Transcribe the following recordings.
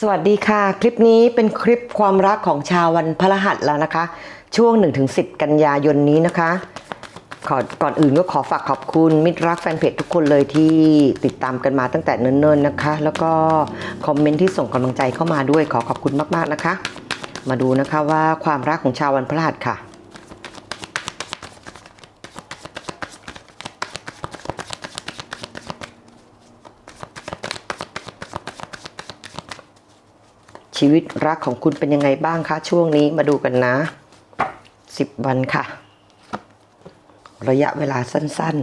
สวัสดีค่ะ คลิปนี้เป็นคลิปความรักของชาววันพฤหัสแล้วนะคะ ช่วง 1-10 กันยายนนี้นะคะขอก่อนอื่นก็ขอฝากขอบคุณมิตรรักแฟนเพจทุกคนเลยที่ติดตามกันมาตั้งแต่เนิ่นๆนะคะ แล้วก็คอมเมนต์ที่ส่งกำลังใจเข้ามาด้วยขอขอบคุณมากๆนะคะ มาดูนะคะว่าความรักของชาววันพฤหัสค่ะ ชีวิตรักของคุณเป็นยังไงบ้างคะ ช่วงนี้มาดูกันนะ 10 วันค่ะ ระยะเวลาสั้น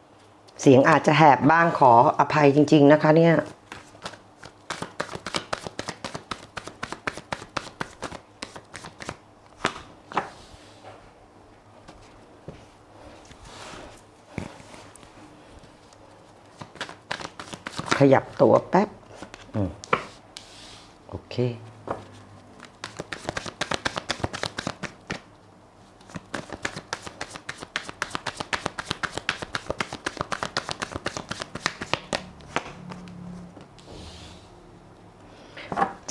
ๆ เสียงอาจจะแหบบ้างขออภัยจริง ๆ นะคะเนี่ยขยับตัวแป๊บ เค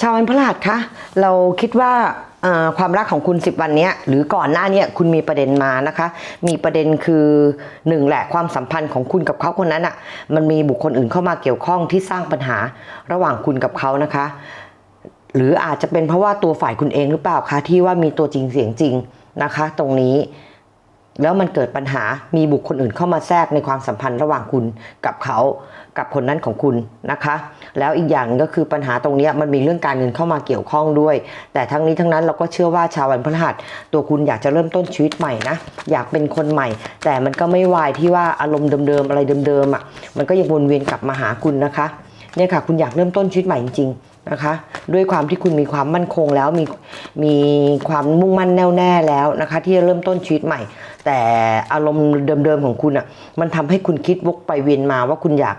ชาววันพฤหัสคะ เราคิดว่าความรักของคุณ10วันนี้หรือก่อนหน้านี้คุณมีประเด็นมานะคะ มีประเด็นคือหนึ่งแหละความสัมพันธ์ของคุณกับเขาคนนั้นอะ่ะมันมีบุคคลอื่นเข้ามาเกี่ยวข้องที่สร้างปัญหาระหว่างคุณกับเขานะคะ หรืออาจจะเป็นเพราะว่าตัวฝ่ายคุณเองหรือเปล่าคะที่ว่ามีตัวจริงเสียงจริงนะคะ ตรงนี้ แล้วมันเกิดปัญหามีบุคคลอื่นเข้ามาแทรกในความสัมพันธ์ระหว่างคุณกับเขากับคนนั้นของคุณนะคะ แล้วอีกอย่างก็คือปัญหาตรงนี้มันมีเรื่องการเงินเข้ามาเกี่ยวข้องด้วย แต่ทั้งนี้ทั้งนั้นเราก็เชื่อว่าชาววันพฤหัสตัวคุณอยากจะเริ่มต้นชีวิตใหม่นะอยากเป็นคนใหม่ แต่มันก็ไม่วายที่ว่าอารมณ์เดิมๆอะไรเดิมๆอะมันก็ยังวนเวียนกลับมาหาคุณนะคะเนี่ยค่ะ คุณอยากเริ่มต้นชีวิตใหม่จริงๆ นะคะ ด้วยความที่คุณมีความมั่นคงแล้วมีมีความมุ่งมั่นแน่วแน่แล้วนะคะ ที่จะเริ่มต้นชีวิตใหม่ แต่อารมณ์เดิมๆของคุณอะมันทำให้คุณคิดวกไปเวียนมาว่าคุณอยาก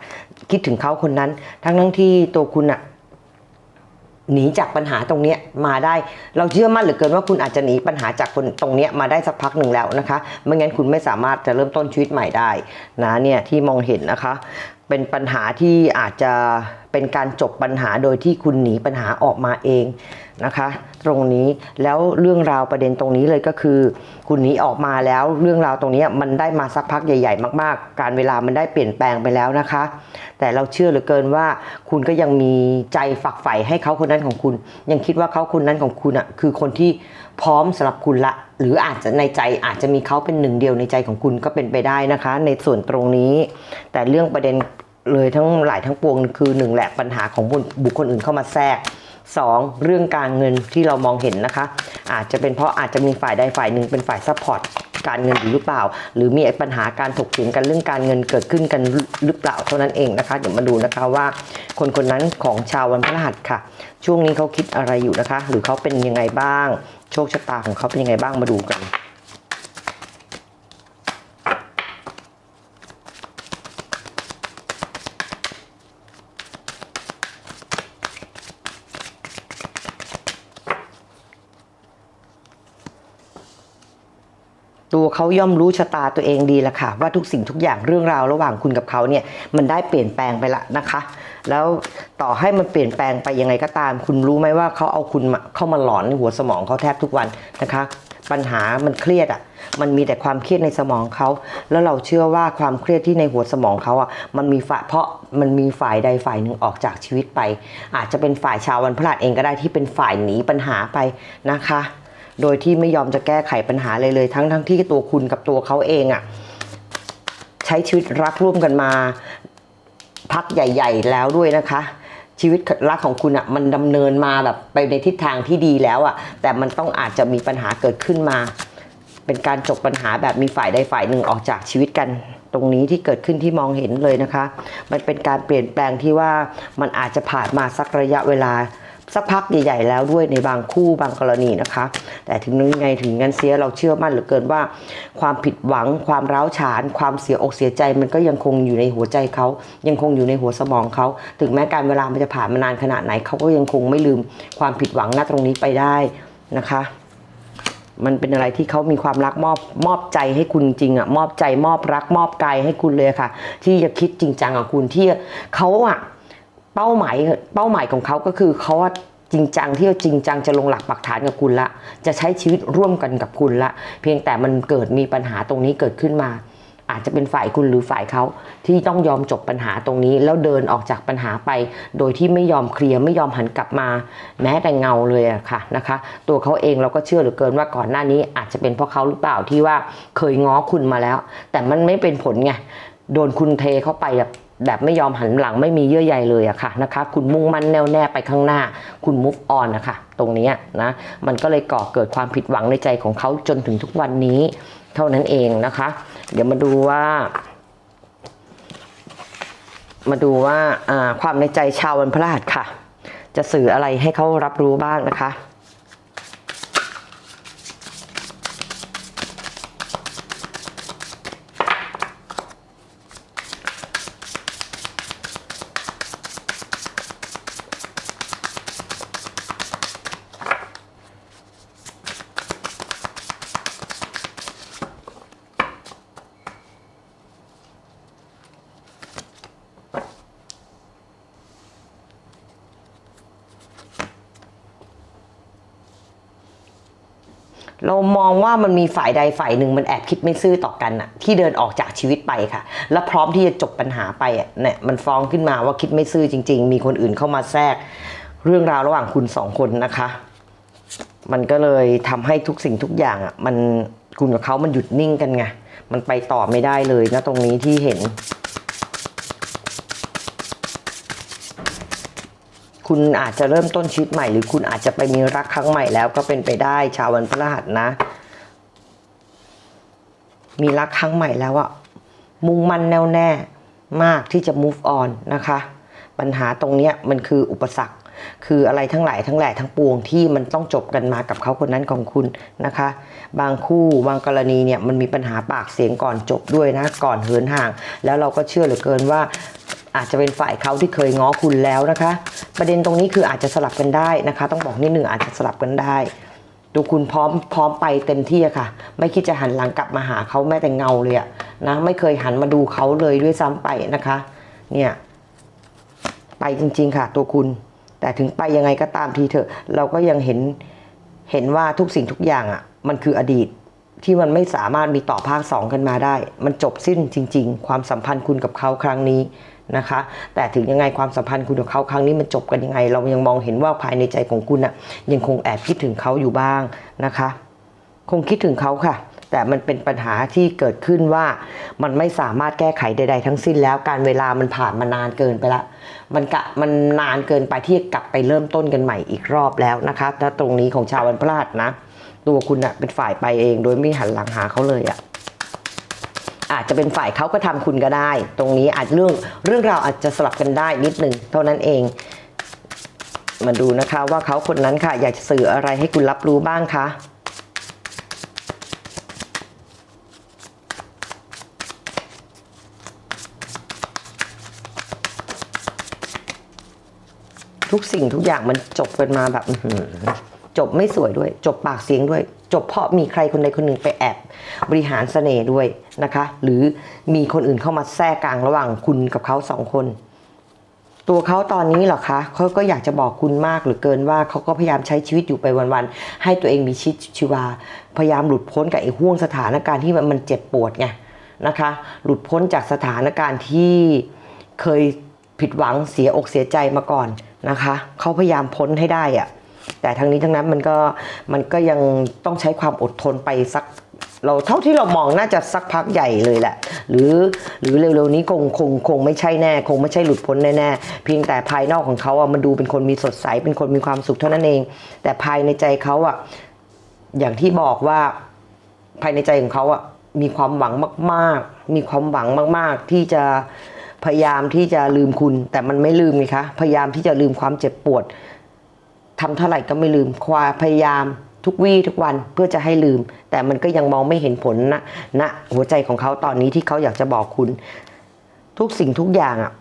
คิดถึงเขาคนนั้น ทั้งทั้งที่ตัวคุณอะหนีจากปัญหาตรงเนี้ยมาได้ เราเชื่อมั่นเหลือเกินว่าคุณอาจจะหนีปัญหาจากคนตรงเนี้ยมาได้สักพักหนึ่งแล้วนะคะไม่งั้นคุณไม่สามารถจะเริ่มต้นชีวิตใหม่ได้นะเนี่ยที่มองเห็นนะคะ เป็นปัญหาที่อาจจะ เป็นการจบปัญหาโดยที่คุณหนีปัญหาออกมาเองนะคะ ตรงนี้แล้วเรื่องราวประเด็นตรงนี้เลยก็คือ คุณหนีออกมาแล้วเรื่องราวตรงนี้มันได้มาสักพักใหญ่ ๆ มาก ๆ การเวลามันได้เปลี่ยนแปลงไปแล้วนะคะ แต่เราเชื่อเหลือเกินว่า คุณก็ยังมีใจฝักใฝ่ให้เขาคนนั้นของคุณ ยังคิดว่าเขาคนนั้นของคุณอะคือคนที่พร้อมสำหรับคุณละ หรืออาจจะในใจอาจจะมีเขาเป็นหนึ่งเดียวในใจของคุณก็เป็นไปได้นะคะ ในส่วนตรงนี้ แต่เรื่องประเด็น เลยทั้งหลายทั้งปวงคือหนึ่งแหละปัญหาของบุคบุคคลอื่นเข้ามาแทรกสองเรื่องการเงินที่เรามองเห็นนะคะ อาจจะเป็นเพราะอาจจะมีฝ่ายใดฝ่ายหนึ่งเป็นฝ่ายซัพพอร์ตการเงินอยู่หรือเปล่า หรือมีปัญหาการถกเถียงกันเรื่องการเงินเกิดขึ้นกันหรือเปล่าเท่านั้นเองนะคะ เดี๋ยวมาดูนะคะว่า คนคนนั้นของชาววันพฤหัสค่ะ ช่วงนี้เขาคิดอะไรอยู่นะคะ หรือเขาเป็นยังไงบ้าง โชคชะตาของเขาเป็นยังไงบ้างมาดูกัน เขาย่อมรู้ชะตาตัวเองดีละค่ะ ว่าทุกสิ่งทุกอย่างเรื่องราวระหว่างคุณกับเขาเนี่ยมันได้เปลี่ยนแปลงไปละนะคะ แล้วต่อให้มันเปลี่ยนแปลงไปยังไงก็ตาม คุณรู้ไหมว่าเขาเอาคุณมาเข้ามาหลอนในหัวสมองเขาแทบทุกวันนะคะปัญหามันเครียดอะ มันมีแต่ความเครียดในสมองเขา แล้วเราเชื่อว่าความเครียดที่ในหัวสมองเขาอะ มันมีฝ่ายเพราะมันมีฝ่ายใดฝ่ายหนึ่งออกจากชีวิตไป อาจจะเป็นฝ่ายชาววันพฤหัสเองก็ได้ที่เป็นฝ่ายหนีปัญหาไปนะคะ โดยที่ไม่ยอมจะแก้ไขปัญหาเลยเลย ทั้งทั้งที่ตัวคุณกับตัวเขาเองอะ่ะใช้ชีวิตรักร่วมกันมา พักใหญ่ ๆ แล้วด้วยนะคะ ชีวิตรักของคุณอะ่ะมันดำเนินมาแบบไปในทิศทางที่ดีแล้วอะ่ะ แต่มันต้องอาจจะมีปัญหาเกิดขึ้นมา เป็นการจบปัญหาแบบมีฝ่ายใดฝ่ายหนึ่งออกจากชีวิตกันตรงนี้ที่เกิดขึ้นที่มองเห็นเลยนะคะ มันเป็นการเปลี่ยนแปลงที่ว่ามันอาจจะผ่านมาสักระยะเวลา สักพักใหญ่ๆแล้วด้วยในบางคู่บางกรณีนะคะ แต่ถึงยังไงถึงงั้นเสียเราเชื่อมั่นเหลือเกินว่า ความผิดหวัง ความร้าวฉาน ความเสียอกเสียใจมันก็ยังคงอยู่ในหัวใจเขายังคงอยู่ในหัวสมองเขาถึงแม้การเวลามันจะผ่านมานานขนาดไหนเขาก็ยังคงไม่ลืมความผิดหวังณตรงนี้ไปได้นะคะมันเป็นอะไรที่เขามีความรักมอบมอบใจให้คุณจริงอะมอบใจมอบรักมอบกายให้คุณเลยค่ะ ที่จะคิดจริงจังกับคุณที่เขาอะ เป้าหมายเป้าหมายของเขาก็คือเขาว่าจริงจังที่จะจริงจังจะลงหลักปักฐานกับคุณละ จะใช้ชีวิตร่วมกันกับคุณละ เพียงแต่มันเกิดมีปัญหาตรงนี้เกิดขึ้นมา อาจจะเป็นฝ่ายคุณหรือฝ่ายเขาที่ต้องยอมจบปัญหาตรงนี้ แล้วเดินออกจากปัญหาไป โดยที่ไม่ยอมเคลียร์ไม่ยอมหันกลับมา แม้แต่เงาเลยอะค่ะนะคะ ตัวเขาเองเราก็เชื่อเหลือเกินว่าก่อนหน้านี้ อาจจะเป็นเพราะเขาหรือเปล่าที่ว่าเคยง้อคุณมาแล้ว แต่มันไม่เป็นผลไงโดนคุณเทเข้าไปแบบ แบบไม่ยอมหันหลังไม่มีเยื่อใยเลยอะค่ะนะคะ คุณมุ่งมั่นแน่วแน่ไปข้างหน้า คุณ move on นะคะ ตรงนี้นะมันก็เลยก่อเกิดความผิดหวังในใจของเขาจนถึงทุกวันนี้ เท่านั้นเองนะคะ เดี๋ยวมาดูว่า มาดูว่าอ่าความในใจชาววันพฤหัสค่ะ จะสื่ออะไรให้เขารับรู้บ้างนะคะ เรา มันมีฝ่ายใดฝ่ายหนึ่งมันแอบคิดไม่ซื่อต่อกันอะที่เดินออกจากชีวิตไปค่ะ และพร้อมที่จะจบปัญหาไปอะเนี่ยมันฟ้องขึ้นมาว่าคิดไม่ซื่อจริง ๆ มีคนอื่นเข้ามาแทรก เรื่องราวระหว่างคุณสองคนนะคะ มันก็เลยทำให้ทุกสิ่งทุกอย่างอะมันคุณกับเขามันหยุดนิ่งกันไงมันไปต่อไม่ได้เลยนะตรงนี้ที่เห็น คุณอาจจะเริ่มต้นชีวิตใหม่ หรือคุณอาจจะไปมีรักครั้งใหม่แล้วก็เป็นไปได้ชาววันพฤหัสนะ มีรักครั้งใหม่แล้วอะมุ่งมั่นแน่วแน่มากที่จะ move on นะคะ ปัญหาตรงเนี้ยมันคืออุปสรรค คืออะไรทั้งหลายทั้งแหล่ทั้งปวงที่มันต้องจบกันมากับเขาคนนั้นของคุณนะคะ บางคู่บางกรณีเนี่ยมันมีปัญหาปากเสียงก่อนจบด้วยนะ ก่อนเหินห่าง แล้วเราก็เชื่อเหลือเกินว่าอาจจะเป็นฝ่ายเขาที่เคยง้อคุณแล้วนะคะ ประเด็นตรงนี้คืออาจจะสลับกันได้นะคะ ต้องบอกนิดหนึ่งอาจจะสลับกันได้ ดูคุณพร้อมพร้อมไปเต็มที่อะค่ะ ไม่คิดจะหันหลังกลับมาหาเขาแม้แต่เงาเลยอะนะไม่เคยหันมาดูเขาเลยด้วยซ้ำไปนะคะ เนี่ย ไปจริง ๆ ค่ะ ตัวคุณ แต่ถึงไปยังไงก็ตามทีเถอะ เราก็ยังเห็นเห็นว่าทุกสิ่งทุกอย่างอะมันคืออดีตที่มันไม่สามารถมีต่อภาคสองกันมาได้ มันจบสิ้นจริง ๆ ความสัมพันธ์คุณกับเขาครั้งนี้ นะคะ แต่ถึงยังไงความสัมพันธ์คุณกับเขาครั้งนี้มันจบกันยังไง เรายังมองเห็นว่าภายในใจของคุณอะยังคงแอบคิดถึงเขาอยู่บ้างนะคะ คงคิดถึงเขาค่ะแต่มันเป็นปัญหาที่เกิดขึ้นว่ามันไม่สามารถแก้ไขใด ๆ ทั้งสิ้นแล้วการเวลามันผ่านมานานเกินไปละ มันกะมันนานเกินไปที่จะกลับไปเริ่มต้นกันใหม่อีกรอบแล้วนะคะถ้าตรงนี้ของชาววันพฤหัสนะ ตัวคุณอะเป็นฝ่ายไปเองโดยไม่หันหลังหาเขาเลยอะ อาจจะเป็นฝ่ายเขาก็ทำคุณก็ได้ ตรงนี้อาจเรื่องเรื่องราวอาจจะสลับกันได้นิดหนึ่งเท่านั้นเอง มาดูนะคะว่าเขาคนนั้นค่ะ อยากจะสื่ออะไรให้คุณรับรู้บ้างคะทุกสิ่งทุกอย่างมันจบกันมาแบบ จบไม่สวยด้วย จบปากเสียงด้วย จบเพราะมีใครคนใดคนหนึ่งไปแอบบริหารเสน่ห์ด้วยนะคะ หรือมีคนอื่นเข้ามาแทรกกลางระหว่างคุณกับเขาสองคน ตัวเขาตอนนี้หรอคะเขาก็อยากจะบอกคุณมากหรือเกินว่าเขาก็พยายามใช้ชีวิตอยู่ไปวันๆให้ตัวเองมีชีวิตชีวา พยายามหลุดพ้นกับไอ้ห่วงสถานการณ์ที่มันมันเจ็บปวดไงนะคะ หลุดพ้นจากสถานการณ์ที่เคยผิดหวังเสียอกเสียใจมาก่อนนะคะ เขาพยายามพ้นให้ได้อะ แต่ทั้งนี้ทั้งนั้นมันก็มันก็ยังต้องใช้ความอดทนไปสักเราเท่าที่เรามองน่าจะสักพักใหญ่เลยแหละ หรือหรือเร็วๆนี้คงคงคงไม่ใช่แน่ คงไม่ใช่หลุดพ้นแน่ๆเพียงแต่ภายนอกของเขาอะมันดูเป็นคนมีสดใสเป็นคนมีความสุขเท่านั้นเอง แต่ภายในใจเขาอะอย่างที่บอกว่าภายในใจของเขาอะมีความหวังมากๆ มีความหวังมาก ๆ ที่จะพยายามที่จะลืมคุณ แต่มันไม่ลืมไงคะพยายามที่จะลืมความเจ็บปวด ทำเท่าไหร่ก็ไม่ลืมความพยายามทุกวี่ทุกวันเพื่อจะให้ลืม แต่มันก็ยังมองไม่เห็นผลนะณหัวใจของเขาตอนนี้ที่เขาอยากจะบอกคุณ ทุกสิ่งทุกอย่างอะ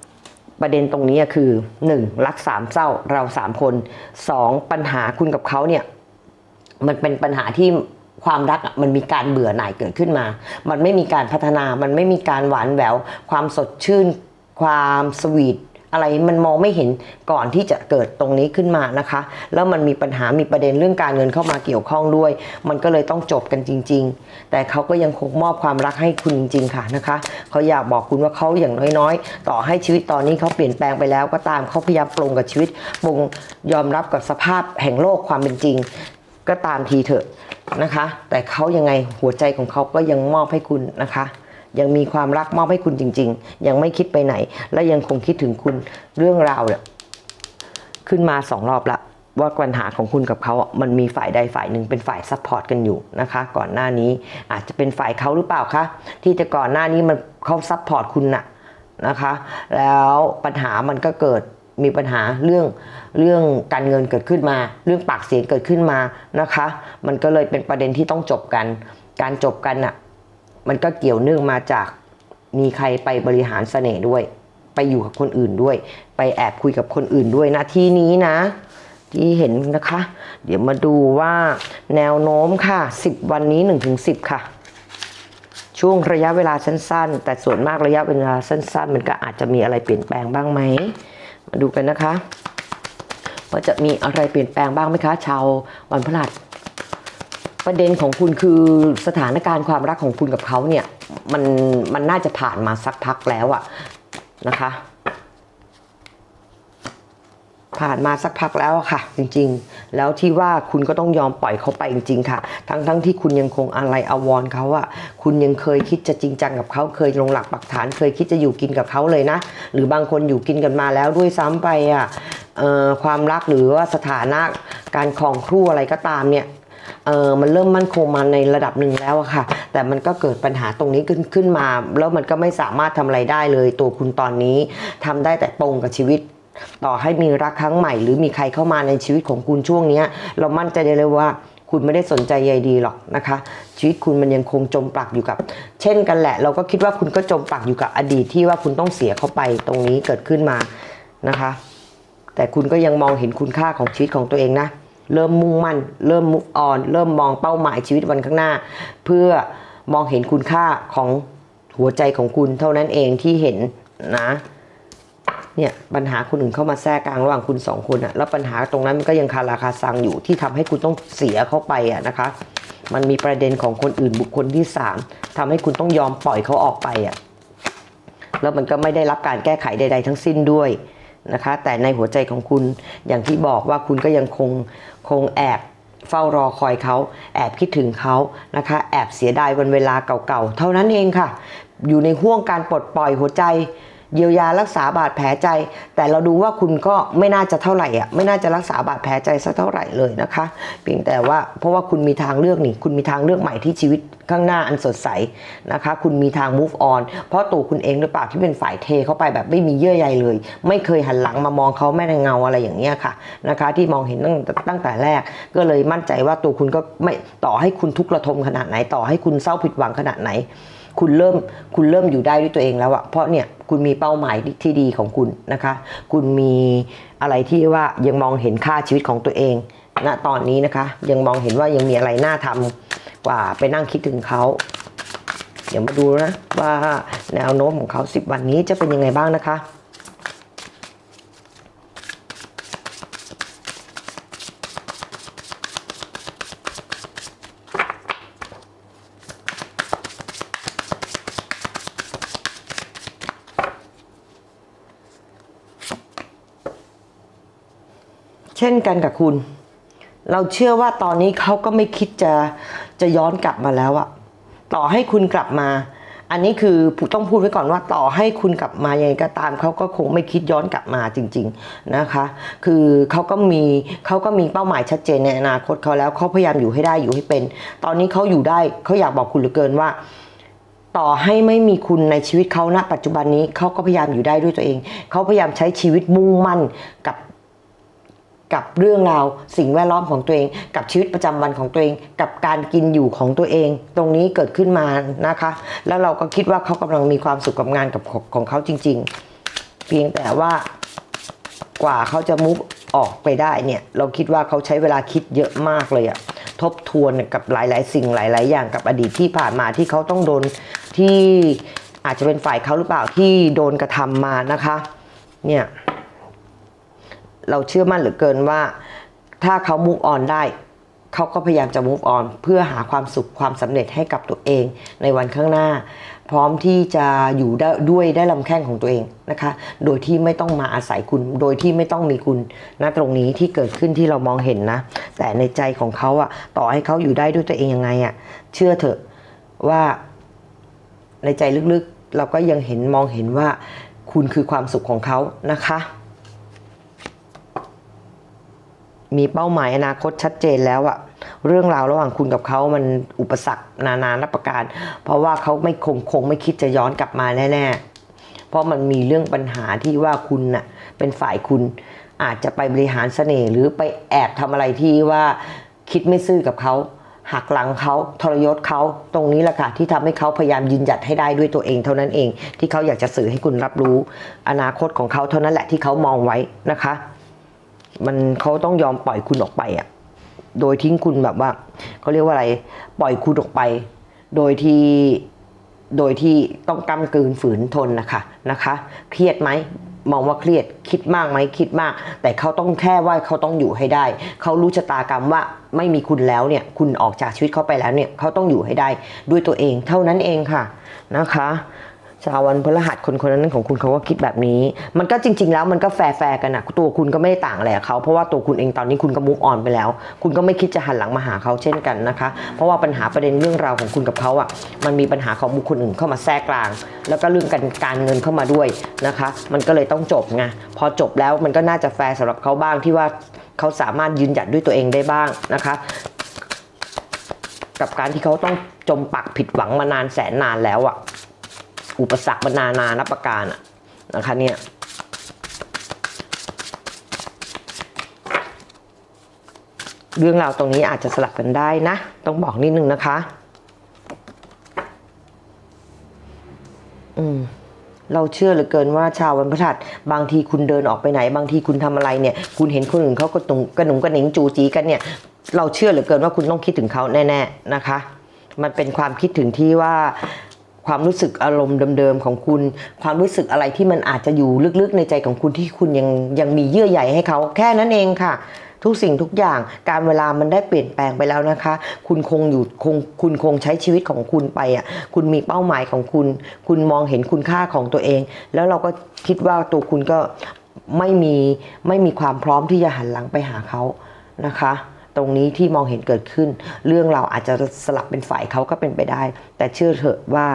ประเด็นตรงนี้อะคือ 1. รักสามเศร้าเราสามคน 2. ปัญหาคุณกับเขาเนี่ย มันเป็นปัญหาที่ความรักมันมีการเบื่อหน่ายเกิดขึ้นมา มันไม่มีการพัฒนา มันไม่มีการหวานแหวว ความสดชื่น ความสวีท อะไรมันมองไม่เห็นก่อนที่จะเกิดตรงนี้ขึ้นมานะคะ แล้วมันมีปัญหามีประเด็นเรื่องการเงินเข้ามาเกี่ยวข้องด้วย มันก็เลยต้องจบกันจริง ๆ แต่เขาก็ยังคงมอบความรักให้คุณจริง ๆ ค่ะนะคะเขาอยากบอกคุณว่าเขาอย่างน้อยๆ ต่อให้ชีวิตตอนนี้เขาเปลี่ยนแปลงไปแล้วก็ตามเขาพยายามปรงกับชีวิตปรงยอมรับกับสภาพแห่งโลกความเป็นจริง ก็ตามทีเถอะนะคะ แต่เขายังไงหัวใจของเขาก็ยังมอบให้คุณนะคะ ยังมีความรักมอบให้คุณจริง ๆ ยังไม่คิดไปไหน และยังคงคิดถึงคุณเรื่องราวเนี่ยขึ้นมาสองรอบละว่าปัญหาของคุณกับเขาอะมันมีฝ่ายใดฝ่ายหนึ่งเป็นฝ่ายซัพพอร์ตกันอยู่นะคะ ก่อนหน้านี้อาจจะเป็นฝ่ายเขาหรือเปล่าคะที่จะก่อนหน้านี้มันเขาซัพพอร์ตคุณน่ะนะคะ แล้วปัญหามันก็เกิดมีปัญหาเรื่องเรื่องการเงินเกิดขึ้นมา เรื่องปากเสียงเกิดขึ้นมานะคะ มันก็เลยเป็นประเด็นที่ต้องจบกัน การจบกันน่ะ มันก็เกี่ยวเนื่องมาจากมีใครไปบริหารเสน่ห์ด้วย ไปอยู่กับคนอื่นด้วย ไปแอบคุยกับคนอื่นด้วยนะที่นี้นะ ที่เห็นนะคะ เดี๋ยวมาดูว่าแนวโน้มค่ะ 10 วันนี้ 1-10 ค่ะ ช่วงระยะเวลาสั้น ๆ แต่ส่วนมากระยะเวลาสั้น ๆ มันก็อาจจะมีอะไรเปลี่ยนแปลงบ้างไหมมาดูกันนะคะว่าจะมีอะไรเปลี่ยนแปลงบ้างไหมคะ ชาววันพฤหัส ประเด็นของคุณคือสถานการณ์ความรักของคุณกับเขาเนี่ย มันมันน่าจะผ่านมาสักพักแล้วอะนะคะ ผ่านมาสักพักแล้วค่ะ จริงๆ แล้วที่ว่าคุณก็ต้องยอมปล่อยเขาไปจริง ๆ ค่ะ ทั้งๆทที่คุณยังคงอะไรอาวรเขาอะคุณยังเคยคิดจะจริงจังกับเขาเคยลงหลักปักฐาน เคยคิดจะอยู่กินกับเขาเลยนะ หรือบางคนอยู่กินกันมาแล้วด้วยซ้ำไปอะออความรักหรือว่าสถานะการครองครู่อะไรก็ตามเนี่ย เออมันเริ่มมั่นคงมาในระดับหนึ่งแล้วอะค่ะ แต่มันก็เกิดปัญหาตรงนี้ขึ้นขึ้นมา แล้วมันก็ไม่สามารถทำอะไรได้เลย ตัวคุณตอนนี้ทำได้แต่ปงกับชีวิตต่อให้มีรักครั้งใหม่ หรือมีใครเข้ามาในชีวิตของคุณช่วงเนี้ยเรามั่นใจได้เลยว่าคุณไม่ได้สนใจใยดีหรอกนะคะ ชีวิตคุณมันยังคงจมปลักอยู่กับ เช่นกันแหละ เราก็คิดว่าคุณก็จมปลักอยู่กับอดีตที่ว่าคุณต้องเสียเข้าไปตรงนี้เกิดขึ้นมานะคะ แต่คุณก็ยังมองเห็นคุณค่าของชีวิตของตัวเองนะ เริ่มมุ่งมั่น เริ่มมุกออน เริ่มมองเป้าหมายชีวิตวันข้างหน้า เพื่อมองเห็นคุณค่าของหัวใจของคุณเท่านั้นเองที่เห็นนะเนี่ยปัญหาคนอื่นเข้ามาแทรกกลางระหว่างคุณสองคนอะแล้วปัญหาตรงนั้นมันก็ยังคาราคาซังอยู่ที่ทำให้คุณต้องเสียเข้าไปอะนะคะ มันมีประเด็นของคนอื่นบุคคลที่สามทำให้คุณต้องยอมปล่อยเขาออกไปอะแล้วมันก็ไม่ได้รับการแก้ไขใด ๆ ทั้งสิ้นด้วยนะคะ แต่ในหัวใจของคุณอย่างที่บอกว่าคุณก็ยังคง คงแอบเฝ้ารอคอยเขาแอบคิดถึงเขานะคะ แอบเสียดายวันเวลาเก่าๆ เท่านั้นเองค่ะ อยู่ในห่วงการปลดปล่อยหัวใจ เยียวยารักษาบาดแผลใจ แต่เราดูว่าคุณก็ไม่น่าจะเท่าไหร่อะไม่น่าจะรักษาบาดแผลใจสักเท่าไหร่เลยนะคะ เพียงแต่ว่าเพราะว่าคุณมีทางเลือกนี่คุณมีทางเลือกใหม่ที่ชีวิตข้างหน้าอันสดใสนะคะ คุณมีทาง move on เพราะตัวคุณเองหรือเปล่าที่เป็นฝ่ายเทเข้าไปแบบไม่มีเยื่อใยเลย ไม่เคยหันหลังมามองเขาแม่ในเงาอะไรอย่างเงี้ยค่ะนะคะ ที่มองเห็นตั้งตั้งแต่แรก ก็เลยมั่นใจว่าตัวคุณก็ไม่ต่อให้คุณทุกข์ระทมขนาดไหนต่อให้คุณเศร้าผิดหวังขนาดไหน คุณเริ่มคุณเริ่มอยู่ได้ด้วยตัวเองแล้วอะเพราะเนี่ยคุณมีเป้าหมายที่ดีของคุณนะคะ คุณมีอะไรที่ว่ายังมองเห็นค่าชีวิตของตัวเองณตอนนี้นะคะ ยังมองเห็นว่ายังมีอะไรน่าทำกว่าไปนั่งคิดถึงเขาเดี๋ยวมาดูนะว่าแนวโน้มของเขา 10 วันนี้จะเป็นยังไงบ้างนะคะ เช่นกันกับคุณ เราเชื่อว่าตอนนี้เขาก็ไม่คิดจะจะย้อนกลับมาแล้วอะต่อให้คุณกลับมา อันนี้คือต้องพูดไว้ก่อนว่าต่อให้คุณกลับมายังไงก็ตามเขาก็คงไม่คิดย้อนกลับมาจริง ๆนะคะ คือเขาก็มีเขาก็มีเป้าหมายชัดเจนในอนาคตเขาแล้วเขาพยายามอยู่ให้ได้อยู่ให้เป็น ตอนนี้เขาอยู่ได้เขาอยากบอกคุณเหลือเกินว่าต่อให้ไม่มีคุณในชีวิตเขาณปัจจุบันนี้เขาก็พยายามอยู่ได้ด้วยตัวเอง เขาพยายามใช้ชีวิตมุ่งมั่นกับ กับเรื่องราวสิ่งแวดล้อมของตัวเอง กับชีวิตประจำวันของตัวเอง กับการกินอยู่ของตัวเอง ตรงนี้เกิดขึ้นมานะคะ แล้วเราก็คิดว่าเขากำลังมีความสุขกับงานกับของเขาจริง ๆ เพียงแต่ว่ากว่าเขาจะมุกออกไปได้เนี่ย เราคิดว่าเขาใช้เวลาคิดเยอะมากเลยอะทบทวนกับหลาย ๆ สิ่งหลาย ๆ อย่างกับอดีตที่ผ่านมาที่เขาต้องโดนที่อาจจะเป็นฝ่ายเขาหรือเปล่าที่โดนกระทำมานะคะ เนี่ย เราเชื่อมั่นเหลือเกินว่า ถ้าเขา move on ได้ เขาก็พยายามจะ move on เพื่อหาความสุขความสำเร็จให้กับตัวเองในวันข้างหน้า พร้อมที่จะอยู่ได้ด้วยได้ลำแข้งของตัวเองนะคะ โดยที่ไม่ต้องมาอาศัยคุณ โดยที่ไม่ต้องมีคุณณตรงนี้ที่เกิดขึ้นที่เรามองเห็นนะ แต่ในใจของเขาอะต่อให้เขาอยู่ได้ด้วยตัวเองยังไงอะเชื่อเถอะว่าในใจลึกๆ เราก็ยังเห็นมองเห็นว่าคุณคือความสุขของเขานะคะ มีเป้าหมายอนาคตชัดเจนแล้วอะเรื่องราวระหว่างคุณกับเขามันอุปสรรคนานานับประการ เพราะว่าเขาไม่คงคงไม่คิดจะย้อนกลับมาแน่ๆ เพราะมันมีเรื่องปัญหาที่ว่าคุณน่ะเป็นฝ่ายคุณอาจจะไปบริหารเสน่ห์หรือไปแอบทำอะไรที่ว่าคิดไม่ซื่อกับเขาหักหลังเขาทรยศเขาตรงนี้แหละค่ะที่ทำให้เขาพยายามยืนหยัดให้ได้ด้วยตัวเองเท่านั้นเอง ที่เขาอยากจะสื่อให้คุณรับรู้ อนาคตของเขาเท่านั้นแหละที่เขามองไว้นะคะ มันเขาต้องยอมปล่อยคุณออกไปอะ โดยทิ้งคุณแบบว่าเขาเรียกว่าอะไร ปล่อยคุณออกไป โดยที่โดยที่ต้องกำกืนฝืนทนนะคะนะคะ เครียดไหมมองว่าเครียดคิดมากไหมคิดมาก แต่เขาต้องแค่ว่าเขาต้องอยู่ให้ได้ เขารู้ชะตากรรมว่าไม่มีคุณแล้วเนี่ย คุณออกจากชีวิตเขาไปแล้วเนี่ยเขาต้องอยู่ให้ได้ด้วยตัวเองเท่านั้นเองค่ะนะคะ ชาววันพฤหัสคนคนนั้นของคุณเขาก็คิดแบบนี้ มันก็จริง ๆ แล้วมันก็แฟร์ๆกันนะตัวคุณก็ไม่ได้ต่างอะไรกับเขาเพราะว่าตัวคุณเองตอนนี้คุณก็มุกออนไปแล้ว คุณก็ไม่คิดจะหันหลังมาหาเขาเช่นกันนะคะ เพราะว่าปัญหาประเด็นเรื่องราวของคุณกับเขาอะมันมีปัญหาของบุคคลอื่นเข้ามาแทรกกลาง แล้วก็เรื่องการการเงินเข้ามาด้วยนะคะ มันก็เลยต้องจบไงพอจบแล้วมันก็น่าจะแฟร์สำหรับเขาบ้างที่ว่าเขาสามารถยืนหยัดด้วยตัวเองได้บ้างนะคะกับการที่เขาต้องจมปักผิดหวังมานานแสนนานแล้วอะ อุปสรรคบรรนานานับประการอะนะคะเนี่ยเรื่องราวตรงนี้อาจจะสลับกันได้นะ ต้องบอกนิดนึงนะคะ อืมเราเชื่อเหลือเกินว่าชาววันพฤหัสบางทีคุณเดินออกไปไหน บางทีคุณทำอะไรเนี่ย คุณเห็นคนอื่นเขาก็ตรงกระหนุงกระหนิงจูจีกันเนี่ย เราเชื่อเหลือเกินว่าคุณต้องคิดถึงเขาแน่ ๆนะคะ มันเป็นความคิดถึงที่ว่า ความรู้สึกอารมณ์เดิมๆของคุณ ความรู้สึกอะไรที่มันอาจจะอยู่ลึกๆในใจของคุณที่คุณยังยังมีเยื่อใยให้เขาแค่นั้นเองค่ะ ทุกสิ่งทุกอย่างการเวลามันได้เปลี่ยนแปลงไปแล้วนะคะ คุณคงอยู่คงคุณคงใช้ชีวิตของคุณไปอะคุณมีเป้าหมายของคุณ คุณมองเห็นคุณค่าของตัวเอง แล้วเราก็คิดว่าตัวคุณก็ไม่มีไม่มีความพร้อมที่จะหันหลังไปหาเขานะคะตรงนี้ที่มองเห็นเกิดขึ้น เรื่องเราอาจจะสลับเป็นฝ่ายเขาก็เป็นไปได้ แต่เชื่อเถอะว่า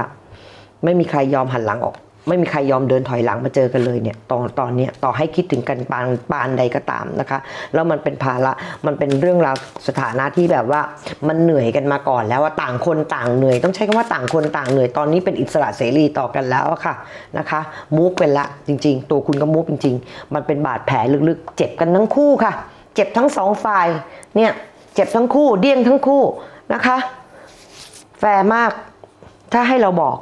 ไม่มีใครยอมหันหลังออก ไม่มีใครยอมเดินถอยหลังมาเจอกันเลยเนี่ยตอนตอนเนี้ยต่อให้คิดถึงกันปานปานใดก็ตามนะคะ แล้วมันเป็นภาระมันเป็นเรื่องราวสถานะที่แบบว่ามันเหนื่อยกันมาก่อนแล้วว่าต่างคนต่างเหนื่อย ต้องใช้คำว่าต่างคนต่างเหนื่อยตอนนี้เป็นอิสระเสรีต่อกันแล้วค่ะนะคะมูฟเป็นละจริง ๆ ตัวคุณก็มูฟจริง ๆ มันเป็นบาดแผลลึกๆ เจ็บกันทั้งคู่ค่ะ เจ็บทั้งสองฝ่ายเนี่ยเจ็บทั้งคู่เดี้ยงทั้งคู่นะคะ แฟร์มากถ้าให้เราบอก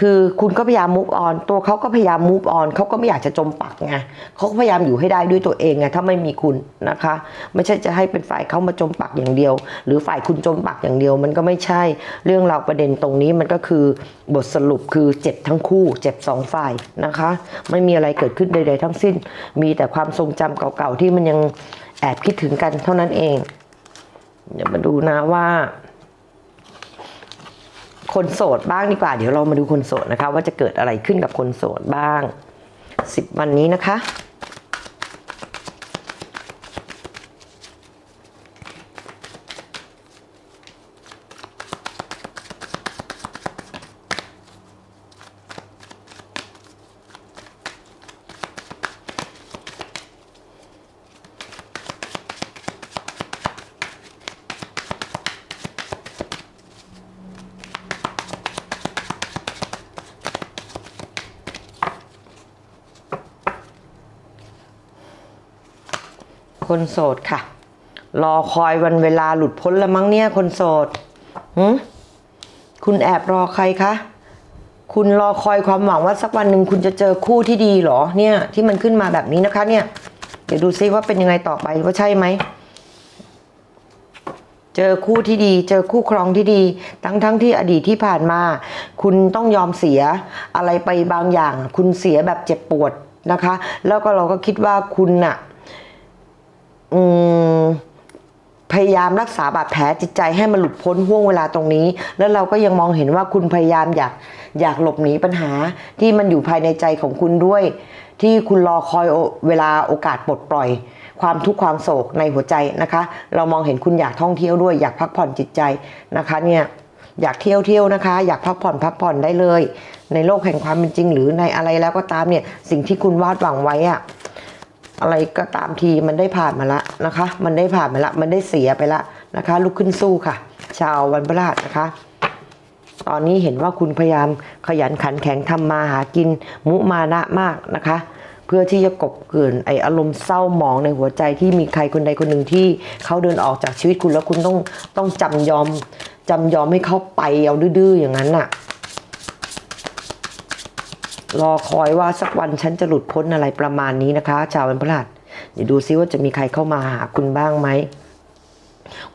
คือคุณก็พยายาม move on ตัวเขาก็พยายาม move on เขาก็ไม่อยากจะจมปักไงเขาก็พยายามอยู่ให้ได้ด้วยตัวเองไงถ้าไม่มีคุณนะคะ ไม่ใช่จะให้เป็นฝ่ายเขามาจมปักอย่างเดียว หรือฝ่ายคุณจมปักอย่างเดียว มันก็ไม่ใช่เรื่องราวประเด็นตรงนี้มันก็คือบทสรุปคือเจ็บทั้งคู่ เจ็บสองฝ่ายนะคะ ไม่มีอะไรเกิดขึ้นใด ๆ ทั้งสิ้น มีแต่ความทรงจำเก่าๆที่มันยังแอบคิดถึงกันเท่านั้นเองเดี๋ยวมาดูนะว่า คนโสดบ้างดีกว่า เดี๋ยวเรามาดูคนโสดนะคะ ว่าจะเกิดอะไรขึ้นกับคนโสดบ้าง 10 วันนี้นะคะ คนโสดค่ะ รอคอยวันเวลาหลุดพ้นแล้วมั้งเนี่ยคนโสดหืมคุณแอบรอใครคะ คุณรอคอยความหวังว่าสักวันหนึ่งคุณจะเจอคู่ที่ดีหรอเนี่ย ที่มันขึ้นมาแบบนี้นะคะ เนี่ย เดี๋ยวดูซิว่าเป็นยังไงต่อไปว่าใช่ไหมเจอคู่ที่ดี เจอคู่ครองที่ดี ทั้งทั้งที่อดีตที่ผ่านมา คุณต้องยอมเสียอะไรไปบางอย่าง คุณเสียแบบเจ็บปวดนะคะ แล้วก็เราก็คิดว่าคุณน่ะ พยายามรักษาบาดแผลจิตใจให้มันหลุดพ้นห่วงเวลาตรงนี้ แล้วเราก็ยังมองเห็นว่าคุณพยายามอยากอยากหลบหนีปัญหาที่มันอยู่ภายในใจของคุณด้วย ที่คุณรอคอยเวลาโอกาสปลดปล่อย ความทุกข์ความโศกในหัวใจนะคะ เรามองเห็นคุณอยากท่องเที่ยวด้วย อยากพักผ่อนจิตใจนะคะเนี่ยอยากเที่ยวเที่ยวนะคะ อยากพักผ่อนพักผ่อนได้เลย ในโลกแห่งความเป็นจริง หรือในอะไรแล้วก็ตามเนี่ยสิ่งที่คุณวาดหวังไว้อะ อะไรก็ตามทีมันได้ผ่านมาละนะคะ มันได้ผ่านมาละ มันได้เสียไปละนะคะ ลุกขึ้นสู้ค่ะ ชาววันพฤหัสนะคะ ตอนนี้เห็นว่าคุณพยายามขยันขันแข็งทำมาหากินมุมานะมากนะคะ เพื่อที่จะกบเกลื่อนไออารมณ์เศร้าหมองในหัวใจที่มีใครคนใดคนหนึ่งที่เขาเดินออกจากชีวิตคุณแล้วคุณต้องต้องจำยอมจำยอมให้เขาไปเอาดื้อๆอย่างนั้นน่ะ รอคอยว่าสักวันฉันจะหลุดพ้นอะไรประมาณนี้นะคะ ชาววันพฤหัสเดี๋ยวดูซิว่าจะมีใครเข้ามาหาคุณบ้างไหม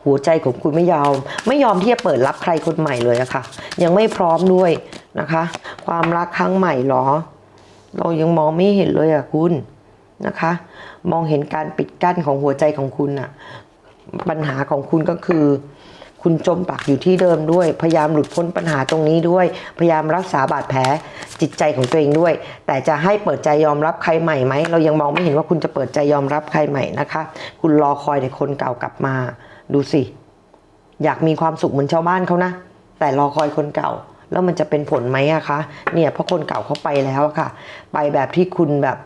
หัวใจของคุณไม่ยอม ไม่ยอมที่จะเปิดรับใครคนใหม่เลยอะค่ะ ยังไม่พร้อมด้วยนะคะ ความรักครั้งใหม่หรอ เรายังมองไม่เห็นเลยอะคุณนะคะ มองเห็นการปิดกั้นของหัวใจของคุณอะปัญหาของคุณก็คือ คุณจมปักอยู่ที่เดิมด้วย พยายามหลุดพ้นปัญหาตรงนี้ด้วย พยายามรักษาบาดแผลจิตใจของตัวเองด้วย แต่จะให้เปิดใจยอมรับใครใหม่ไหม เรายังมองไม่เห็นว่าคุณจะเปิดใจยอมรับใครใหม่นะคะ คุณรอคอยในคนเก่ากลับมา ดูสิ อยากมีความสุขเหมือนชาวบ้านเขานะ แต่รอคอยคนเก่า แล้วมันจะเป็นผลไหมอะคะ เนี่ยเพราะคนเก่าเขาไปแล้วค่ะ ไปแบบที่คุณแบบ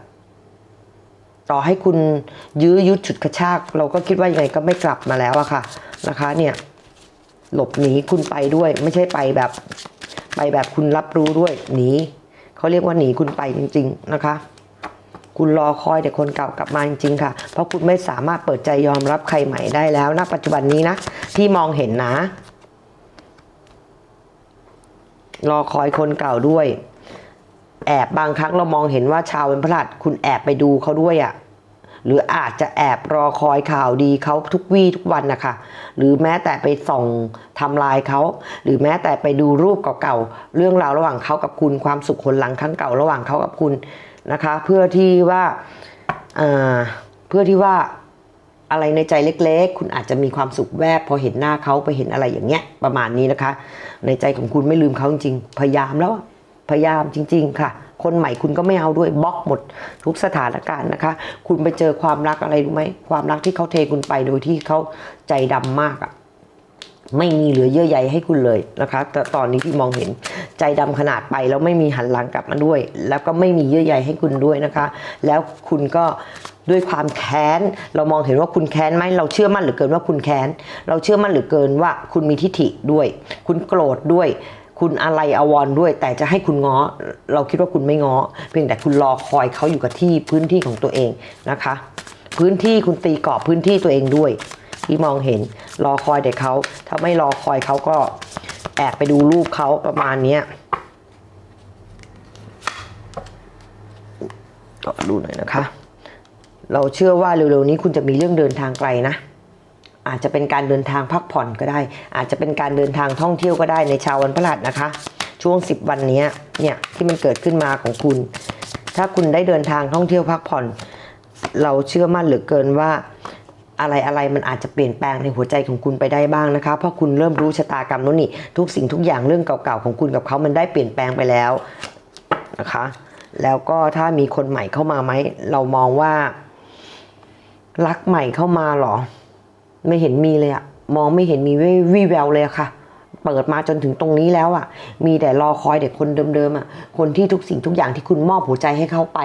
ต่อให้คุณยื้อยุดฉุดกระชาก เราก็คิดว่ายังไงก็ไม่กลับมาแล้วอะค่ะนะคะ เนี่ย หลบหนีคุณไปด้วย ไม่ใช่ไปแบบไปแบบคุณรับรู้ด้วยหนีเขาเรียกว่าหนีคุณไปจริง ๆ นะคะ คุณรอคอยแต่คนเก่ากลับมาจริง ๆ ค่ะ เพราะคุณไม่สามารถเปิดใจยอมรับใครใหม่ได้แล้วณปัจจุบันนี้นะ ที่มองเห็นนะ รอคอยคนเก่าด้วย แอบบางครั้งเรามองเห็นว่าชาวเป็นพระหัสคุณแอบไปดูเขาด้วยอะ่ะ หรืออาจจะแอบรอคอยข่าวดีเขาทุกวี่ทุกวันนะคะหรือแม้แต่ไปส่องทำลายเขา หรือแม้แต่ไปดูรูปเก่าๆเรื่องราวระหว่างเขากับคุณความสุขคนหลังครั้งเก่าระหว่างเขากับคุณนะคะ เพื่อที่ว่าเพื่อที่ว่าอะไรในใจเล็กๆ คุณอาจจะมีความสุขแวบ พอเห็นหน้าเขาไปเห็นอะไรอย่างเงี้ยประมาณนี้นะคะ ในใจของคุณไม่ลืมเขาจริงๆ พยายามแล้ว พยายามจริง ๆ ค่ะ คนใหม่คุณก็ไม่เอาด้วยบล็อกหมดทุกสถานการณ์นะคะ คุณไปเจอความรักอะไรรู้ไหมความรักที่เขาเทคุณไปโดยที่เขาใจดำมากอะไม่มีเหลือเยื่อใยให้คุณเลยนะคะแต่ตอนนี้ที่มองเห็นใจดำขนาดไปแล้วไม่มีหันหลังกลับมาด้วย แล้วก็ไม่มีเยื่อใยให้คุณด้วยนะคะ แล้วคุณก็ด้วยความแค้น เรามองเห็นว่าคุณแค้นไหมเราเชื่อมั่นเหรือเกินว่าคุณแค้น เราเชื่อมั่นเหรือเกินว่าคุณมีทิฐิด้วย คุณโกรธด้วย คุณอะไรอวรด้วย แต่จะให้คุณง้อ เราคิดว่าคุณไม่ง้อ เพียงแต่คุณรอคอยเขาอยู่กับที่พื้นที่ของตัวเองนะคะ พื้นที่คุณตีกรอบพื้นที่ตัวเองด้วย ที่มองเห็นรอคอยแต่เขาถ้าไม่รอคอยเขาก็แอบไปดูรูปเขาประมาณเนี้ยก็ดูหน่อยนะคะ เราเชื่อว่าเร็วๆนี้คุณจะมีเรื่องเดินทางไกลนะ อาจจะเป็นการเดินทางพักผ่อนก็ได้ อาจจะเป็นการเดินทางท่องเที่ยวก็ได้ในชาววันพฤหัสนะคะ ช่วง 10 วันนี้เนี่ยที่มันเกิดขึ้นมาของคุณ ถ้าคุณได้เดินทางท่องเที่ยวพักผ่อน เราเชื่อมั่นเหลือเกินว่าอะไรอะไรมันอาจจะเปลี่ยนแปลงในหัวใจของคุณไปได้บ้างนะคะ เพราะคุณเริ่มรู้ชะตากรรมนู้นนี่ ทุกสิ่งทุกอย่างเรื่องเก่าๆของคุณกับเขามันได้เปลี่ยนแปลงไปแล้วนะคะ แล้วก็ถ้ามีคนใหม่เข้ามาไหมเรามองว่า รักใหม่เข้ามาหรอ ไม่เห็นมีเลยอะมองไม่เห็นมีวิวิแววเลยค่ะ เปิดมาจนถึงตรงนี้แล้วอะมีแต่รอคอยเด็กคนเดิมๆอะคนที่ทุกสิ่งทุกอย่างที่คุณมอบหัวใจให้เขาไป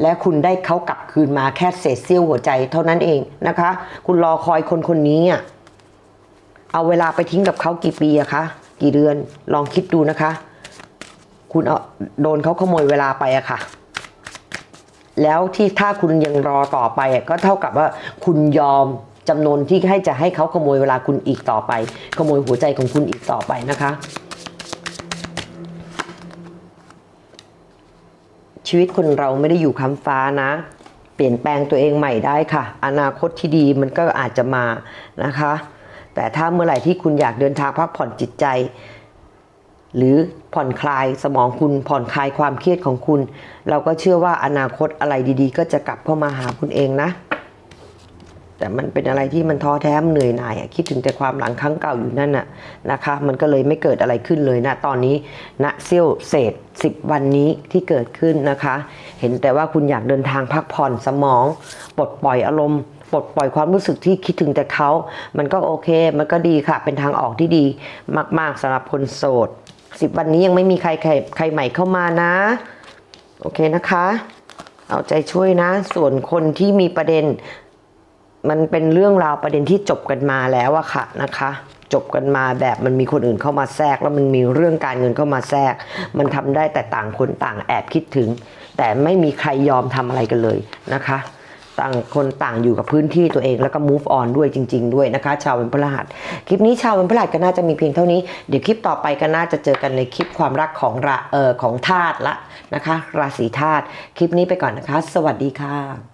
และคุณได้เขากลับคืนมาแค่เศษเสี้ยวหัวใจเท่านั้นเองนะคะ คุณรอคอยคนคนนี้อะเอาเวลาไปทิ้งกับเขากี่ปีอะคะกี่เดือนลองคิดดูนะคะ คุณเอาโดนเขาขโมยเวลาไปอะค่ะแล้วที่ถ้าคุณยังรอต่อไปอก็เท่ากับว่าคุณยอม จำนวนที่ให้จะให้เขาขโมยเวลาคุณอีกต่อไป ขโมยหัวใจของคุณอีกต่อไปนะคะ ชีวิตคนเราไม่ได้อยู่คำฟ้านะ เปลี่ยนแปลงตัวเองใหม่ได้ค่ะ อนาคตที่ดีมันก็อาจจะมานะคะ แต่ถ้าเมื่อไหร่ที่คุณอยากเดินทางพักผ่อนจิตใจ หรือผ่อนคลายสมองคุณผ่อนคลายความเครียดของคุณ เราก็เชื่อว่าอนาคตอะไรดีๆ ก็จะกลับเข้ามาหาคุณเองนะ แต่มันเป็นอะไรที่มันท้อแท้มเหนื่อยหน่ายคิดถึงแต่ความหลังครั้งเก่าอยู่นั่นน่ะนะคะ มันก็เลยไม่เกิดอะไรขึ้นเลยนะตอนนี้ณเซี่ยวเศษ 10 วันนี้ที่เกิดขึ้นนะคะ เห็นแต่ว่าคุณอยากเดินทางพักผ่อนสมองปลดปล่อยอารมณ์ปลดปล่อยความรู้สึกที่คิดถึงแต่เขา มันก็โอเค มันก็ดีค่ะ เป็นทางออกที่ดีมาก ๆสำหรับคนโสด10วันนี้ยังไม่มีใครใครใครใหม่เข้ามานะ โอเคนะคะ เอาใจช่วยนะ ส่วนคนที่มีประเด็น มันเป็นเรื่องราวประเด็นที่จบกันมาแล้วอะค่ะนะคะ จบกันมาแบบมันมีคนอื่นเข้ามาแทรก แล้วมันมีเรื่องการเงินเข้ามาแทรก มันทำได้แต่ต่างคนต่างแอบคิดถึง แต่ไม่มีใครยอมทำอะไรกันเลยนะคะ ต่างคนต่างอยู่กับพื้นที่ตัวเองแล้วก็ move on ด้วยจริง ๆ ด้วยนะคะ ชาววันพฤหัสคลิปนี้ชาววันพฤหัสก็น่าจะมีเพียงเท่านี้เดี๋ยวคลิปต่อไปก็น่าจะเจอกันในคลิปความรักของราเออของธาตุละนะคะ ราศีธาตุคลิปนี้ไปก่อนนะคะ สวัสดีค่ะ